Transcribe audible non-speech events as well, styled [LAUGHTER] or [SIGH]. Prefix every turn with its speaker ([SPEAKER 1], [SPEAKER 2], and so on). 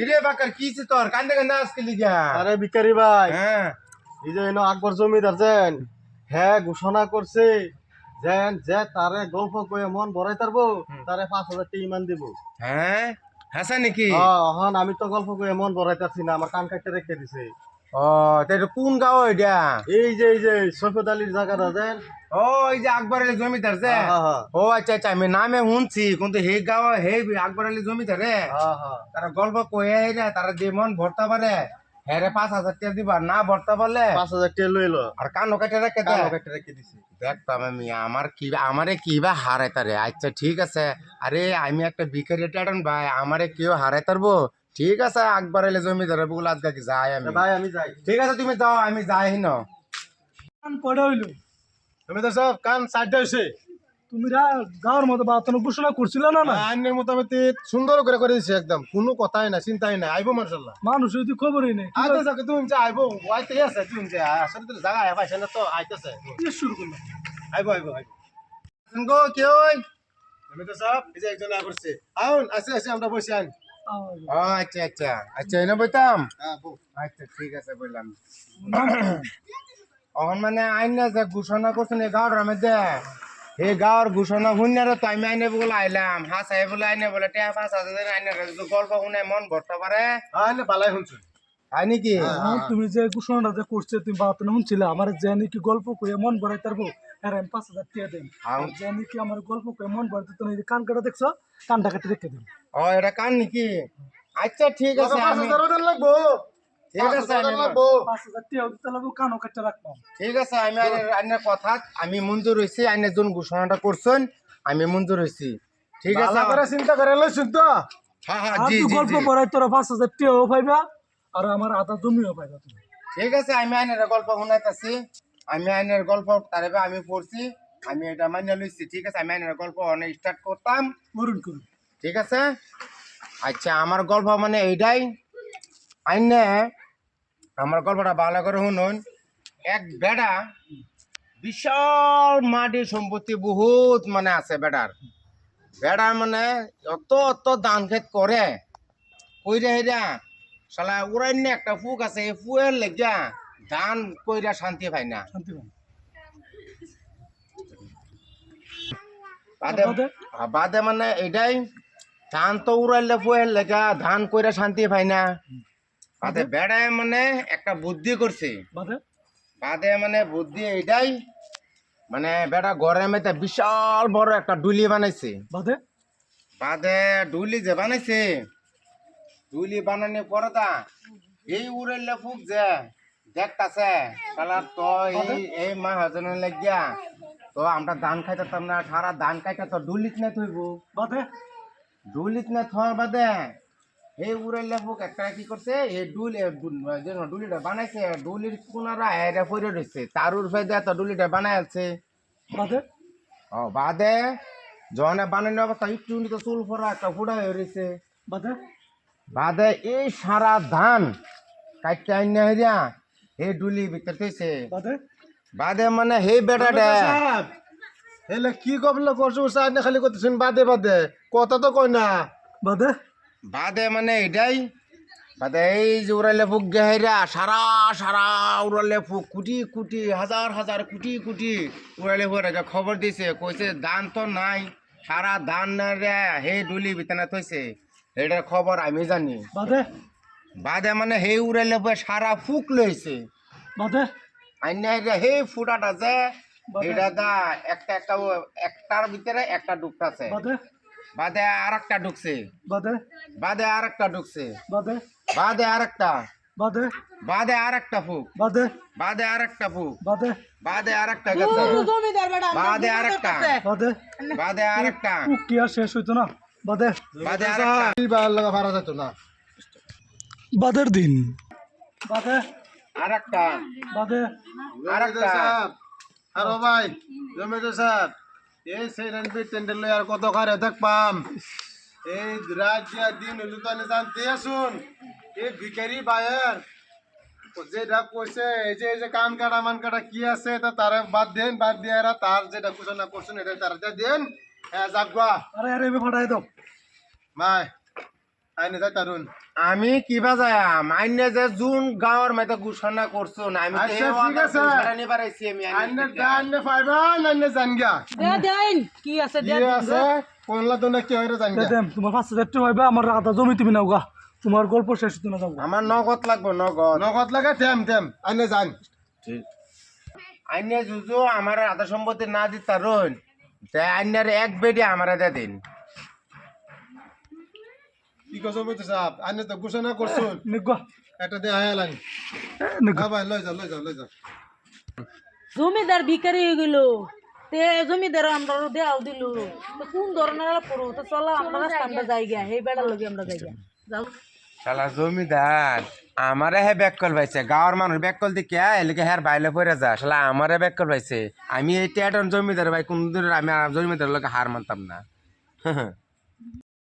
[SPEAKER 1] কিরে বাকার কি হইছে তোর? কান্দে কান্দে আজকে লিগা।
[SPEAKER 2] আরে ভিকারি ভাই
[SPEAKER 1] হ্যাঁ।
[SPEAKER 2] এই যে এনো আকবর জমিদার যেন হ্যাঁ ঘোষণা করছে। যেন যে তারে গল্প কয়ে মন ভরাই তারবো তারে পাঁচ হাজার টাকা ইমান দিব।
[SPEAKER 1] হ্যাঁ? হাসা নাকি?
[SPEAKER 2] হন আমি তো গল্প কয়ে মন ভরাই তারছি না আমার কান কাটতে রেখে দিছে।
[SPEAKER 1] ও এটা কোন গাঁও এটা?
[SPEAKER 2] এই যে এই যে সৈকত আলীর জায়গাটা যেন
[SPEAKER 1] ও এই যে আকবর আলী জমিদার যে?
[SPEAKER 2] হ্যাঁ, হ্যাঁ।
[SPEAKER 1] ও আচ্ছা আচ্ছা আমি নামে শুনছি কিন্তু হে গাঁও হে আকবর আলী জমিদার রে
[SPEAKER 2] হ্যাঁ হ্যাঁ।
[SPEAKER 1] তারা গল্প কয়ে রে তারা যে মন ভরতে পারে হ্যাঁ রে পাঁচ হাজার টাকা দিবা না ভরতে পারলে?
[SPEAKER 2] পাঁচ হাজার টাকা লইল।
[SPEAKER 1] আর কানো কেটে রেখে
[SPEAKER 2] কান কাটতে রেখে দিছে।
[SPEAKER 1] দেখতাম আমি আমার কি আমারে কি বা হারাই তারে আচ্ছা ঠিক আছে। আরে আমি একটা ভিখারি টাটন ভাই আমারে কেউ হারাই তারবো ঠিক আছে আকবর এলে জমিদার বগুলো আজকে কি যাই আমি?
[SPEAKER 2] ভাই আমি যাই।
[SPEAKER 1] ঠিক আছে তুমি যাও আমি যাই ন
[SPEAKER 3] কান কয়টা হইল।
[SPEAKER 2] তুমি তো সব কান সাইডে হয়েছে
[SPEAKER 3] তুমি রা- গাঁৱৰ মতো বাতনো ঘোষণা করছিল না না?
[SPEAKER 2] আইনের মোটামুটি সুন্দর করে করে দিছে একদম। কোনো কথাই নাই চিন্তাই নাই। আইবো মার্শাল্লাহ
[SPEAKER 3] মানুষ যদি খবরই নেই
[SPEAKER 2] আইতেছে তুমি যে আইবো? আইতে আছে তুমি যে আসলে তো জায়গা পাইছে না তো আইতেছে।
[SPEAKER 3] কি শুরু করল
[SPEAKER 2] আইবো আইবো আইবো।
[SPEAKER 1] গো কি
[SPEAKER 2] তুমি তো সব এই যে একজন আ আউন আসে আসে আমরা বসে আন
[SPEAKER 1] আচ্ছা আচ্ছা আচ্ছা এনে বইতাম আচ্ছা ঠিক আছে বললাম অহন মানে আইন না যে ঘোষণা করছেন এই গাঁৱৰ মধ্যে এই গাঁৱৰ ঘোষণা শুনিয়ারে তো আমি আইনে বলে আইলাম হা সাহেব বলে আইনে বলে টেয়া পাঁচ হাজার আইনে গল্প শুনে মন ভরতে পারে
[SPEAKER 2] আইনে বালাই শুনছো
[SPEAKER 1] তাই নাকি
[SPEAKER 3] তুমি যে ঘোষণাটা যে করছে তুমি বাতনো শুনছিলে আমার যে নাকি গল্প করে মন ভরাই তারবো আমি পাঁচ হাজার টাকা দেন।
[SPEAKER 1] আম।
[SPEAKER 3] যে নাকি আমার গল্প করে মন ভরাই তুমি এই কান কাটা দেখছ কানটা কাটে রেখে দিন।
[SPEAKER 1] ও এটা কান নাকি? আচ্ছা ঠিক আছে
[SPEAKER 2] পাঁচ
[SPEAKER 1] আমি
[SPEAKER 2] হাজার ওদের লাগবো।
[SPEAKER 1] ঠিক আছে
[SPEAKER 2] হাজার
[SPEAKER 1] আমি
[SPEAKER 2] লাগবো।
[SPEAKER 3] পাঁচ হাজার টাকা দিতে লাগবো কানও কাটতে রাখবাম
[SPEAKER 1] ঠিক আছে আমি আইনের- আইনের কথা আমি মঞ্জুর হয়েছি আইনের ঘোষণাটা করছেন আমি মঞ্জুর হয়েছি। ঠিক আছে?
[SPEAKER 2] চিন্তা করে লইছুন তো
[SPEAKER 1] হ্যাঁ হ্যাঁ জি জি
[SPEAKER 3] গল্প। ভরাই তোরা পাঁচ হাজার টাকাও পাইবা আর আমার আধা জমিও পাইবা তুমি।
[SPEAKER 1] ঠিক আছে আমি আইনের গল্প শুনাইতেছি। আমি আইনের গল্প তারে আমি পড়ছি আমি এটা মানিয়ে লইছি ঠিক আছে? আমি আইনের গল্প অনেক স্টার্ট করতাম।
[SPEAKER 3] করুন করুন
[SPEAKER 1] ঠিক আছে? আচ্ছা আমার গল্প মানে এইটাই। আইনে আমার গল্পটা ভালো করে শুনুন। এক বেড়া বিশাল মাটি সম্পত্তি বহুত মানে আছে বেড়ার। বেড়া মানে অত অত ধান খেত করে। কইরা হেরা শালা উড়াইনে একটা ফুক আছে এই ফুয়ের লেগিয়া ধান কইরা শান্তি পায় না।
[SPEAKER 3] শান্তি
[SPEAKER 1] বাদে
[SPEAKER 3] বাদে?
[SPEAKER 1] মানে এটাই ধান তো উড়াইলে ফুয়ের লেগা ধান কইরা শান্তি পায় না। বাদে বেড়ায় মানে একটা বুদ্ধি করছে।
[SPEAKER 3] বাদে?
[SPEAKER 1] মানে বুদ্ধি এইটাই মানে বেটা ঘরের মধ্যে বিশাল বড় একটা ডুলি বানাইছে।
[SPEAKER 3] বাদে?
[SPEAKER 1] বাদে ডুলি যে বানাইছে ডুলি বানানোর পরে তা এই উড়াইলে ফুক যে দেখতাছে? শালা তো এই লাগিয়া তো আমরা ধান খাইতাম না সারা ধান খাইতে তো ডুলিত না থইব
[SPEAKER 3] বাদে?
[SPEAKER 1] ডুলিত না থওয়ার বাদে। এই উড়াইলে ফুক একটা কি করছে? এই ডুল ডুলিটা বানাইছে ডুলির কোনারা এটা পড়ে রয়েছে তার উর্ফে দিয়ে তো ডুলিটা বানাই আছে
[SPEAKER 3] বাদে?
[SPEAKER 1] ও বাদে? জনে বানানোর অবস্থা একটু তো চুল ফোরা একটা ফুটা হয়ে রয়েছে
[SPEAKER 3] বাদে?
[SPEAKER 1] বাদে এই সারা ধান কাটতে আইনা হইয়া এই ডুলি ভিতর থইছে।
[SPEAKER 3] বাদে?
[SPEAKER 1] বাদে মানে সেই বেটাটা
[SPEAKER 2] সাহেব হেলে কি কবলে করছ? সাইড খালি করতেছেন বাদে বাদে। কথা তো কই না।
[SPEAKER 3] বাদে?
[SPEAKER 1] বাদে মানে এটাই। বাদে এই যে উড়াইলে ফুক গেহেরা সারা সারা উড়ালে ফুক। কুটি কুটি হাজার হাজার কুটি কুটি উড়ালে ফুক। খবর দিছে কইছে ধান তো নাই সারা ধান না রে হে ডুলি বিতানা থইছে। এটার খবর আমি জানি।
[SPEAKER 3] বাদে?
[SPEAKER 1] বাদে মানে হে উড়াইলে ফুক সারা ফুক লইছে।
[SPEAKER 3] বাদে?
[SPEAKER 1] আইনা রে হে ফুটাটা যে এটা দা একটা একটা একটার ভিতরে একটা ঢুকতাছে
[SPEAKER 3] বাদে?
[SPEAKER 1] বাদে আর একটা ঢুকছে
[SPEAKER 3] বাদে?
[SPEAKER 1] বাদে আর একটা ঢুকছে
[SPEAKER 3] বাদে?
[SPEAKER 1] বাদে আর একটা
[SPEAKER 3] বাদে?
[SPEAKER 1] বাদে আর একটা ফুক।
[SPEAKER 3] বাদে?
[SPEAKER 1] বাদে আর একটা ফুক।
[SPEAKER 3] বাদে?
[SPEAKER 1] বাদে আর একটা গেছে বাদে আর একটা
[SPEAKER 3] বাদে?
[SPEAKER 1] বাদে আর একটা
[SPEAKER 3] উক কি আর শেষ হইতো না? বাদে?
[SPEAKER 1] বাদে আর একটা
[SPEAKER 2] লাগা ভাড়া যেত না।
[SPEAKER 3] বাদের দিন। বাদে।
[SPEAKER 1] আর একটা
[SPEAKER 3] বাদে
[SPEAKER 1] আর একটা
[SPEAKER 2] আরও ভাই জমিদার সাহেব এই সেরেন বি টেন্ডার লই আর কত কারে এই রাত দিন আমি জানতে আসুন এই ভিখারি বায়ার যেটা কইছে এই যে এই যে কান কাটা মান কাটা কি আছে তা তারে বাদ দেন বাদ দিয়ে এরা তার যেটা ঘোষণা করছেন এটা তারা। দিয়ে দেন হ্যাঁ যাগবা
[SPEAKER 3] আরে আরে ফাটাই দাও।
[SPEAKER 2] মাই আইনে যাই তারুন
[SPEAKER 1] আমি কিবা যায়াম আইনে যে জুন গাঁৱৰ মাইতে ঘোষণা করছ না আমি
[SPEAKER 2] আচ্ছা, ঠিক আছে।
[SPEAKER 1] নিবার আমি
[SPEAKER 2] আইনে আইনে পাইবা আইনে জান
[SPEAKER 4] দে দেন কি আছে দে
[SPEAKER 2] আছে? কোনলা তো না কি হইরে জান গিয়া?
[SPEAKER 3] তোমার পাঁচ হাজার টাকা হইবে আমার আধা জমি তুমি তোমার গল্প শেষ হতে না।
[SPEAKER 1] আমার নগদ লাগবো নগদ।
[SPEAKER 2] নগদ লাগে আইনে জান
[SPEAKER 1] আইনে জুজু আমার আধা সম্পত্তি না দিতারুন তে আইনের এক বেডি আমারে দে দিন।
[SPEAKER 2] কি কছ বলতে সাহেব আইনে তো ঘোষণা করছুন
[SPEAKER 3] নিগা
[SPEAKER 2] একটা দে আয়ালান
[SPEAKER 3] নিগা
[SPEAKER 2] হ্যাঁ ভাই লই যাও লই যাও লই যাও
[SPEAKER 4] জমিদার ভিখারি হয়ে গেল। তে জমিদার আমরা দেওয়াও দিল। তো কোন ধরনের পড়ো তো চলো আমরা রাস্তা আমরা যাই গিয়া। এই বেড়ার লগে আমরা যাই গিয়া। যাও।
[SPEAKER 1] শালা জমিদার আমারে হে ব্যাক পাইছে। গাঁৱৰ মানুহ ব্যাক কল দি কে এলিকে হের বাইলে পড়ে যা। শালা আমারে ব্যাক কল পাইছে। আমি এই টেটন জমিদার ভাই কোনদিন আমি জমিদার লোকে হার মানতাম না। [LAUGHS]